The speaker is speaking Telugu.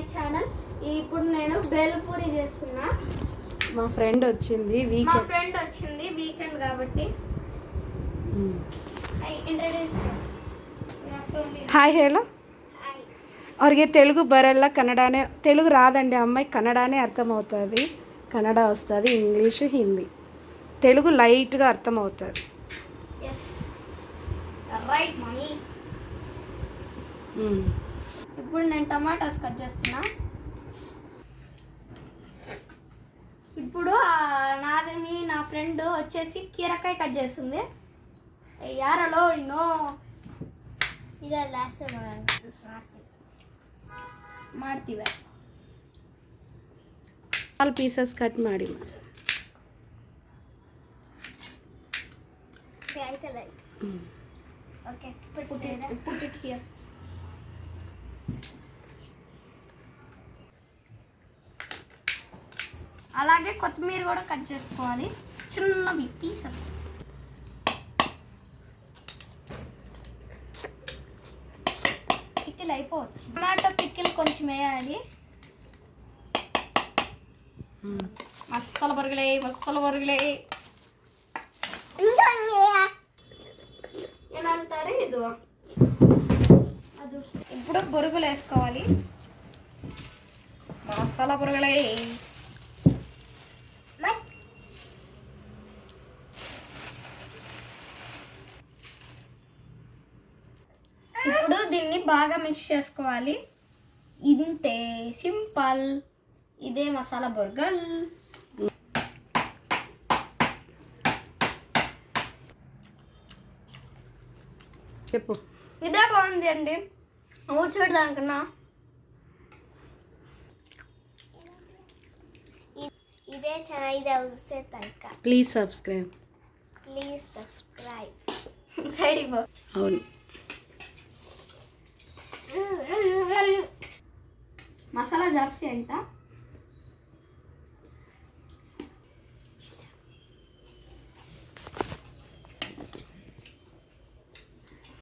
మై ఛానల్ ఇప్పుడు నేను బేల్పూరి చేస్తున్నా. మా ఫ్రెండ్ వచ్చింది మా వీకెండ్ ఫ్రెండ్ వచ్చింది వీకెండ్ కాబట్టి. హాయ్ హలో ಅವ್ರಿಗೆ తెలుగు ಬರಲ್ಲ కన్నడనే తెలుగు రాదండి అమ్మాయి కన్నడనే అర్థమవుతుంది కన్నడ వస్తుంది ఇంగ్లీషు హిందీ తెలుగు లైట్గా అర్థమవుతుంది ఎస్ రైట్ మనీ ఇప్పుడు నేను టమాటాస్ కట్ చేస్తున్నా ఇప్పుడు ఆ నాదని నా ఫ్రెండ్ వచ్చేసి కీరకాయ కట్ చేస్తుంది యారలో నో ఇదే లాస్ట్ ಮಾಡ್ತೀವಿ ಆಲ್ ಪೀಸಸ್ ಕಟ್ ಮಾಡಿ ಆಯ್ತಲ್ಲ ಓಕೆ ಪುಟ್ ಇಟ್ ಹಿಯರ್ అలాగే కొత్తిమీర కూడా కట్ చేసుకోవాలి. చిన్నవి పీసెస్ పిక్కిల్ అయిపోవచ్చు. టమాటో పిక్కిల్ కొంచెం వేయాలి. మసాలా బొరుగులే మసాలా బొరుగులే ఏమంటారు ఇది ఇప్పుడు బొరుగులు వేసుకోవాలి. మసాలా బొరుగులే. ఇప్పుడు దీన్ని బాగా మిక్స్ చేసుకోవాలి. ఇంతే సింపుల్. ఇదే మసాలా బొర్గల్. చెప్పు. ఇదే బాగుంది అండి అవుట్ సైడ్ దానికన్నా ಇದೇ ಚೆನ್ನಾಗಿದೆ ಔಷಧಿ ತನಕ please subscribe please subscribe side ఇవ్వ అవును మసాలా ಜಾಸ್ತಿ ಆಯ್ತಾ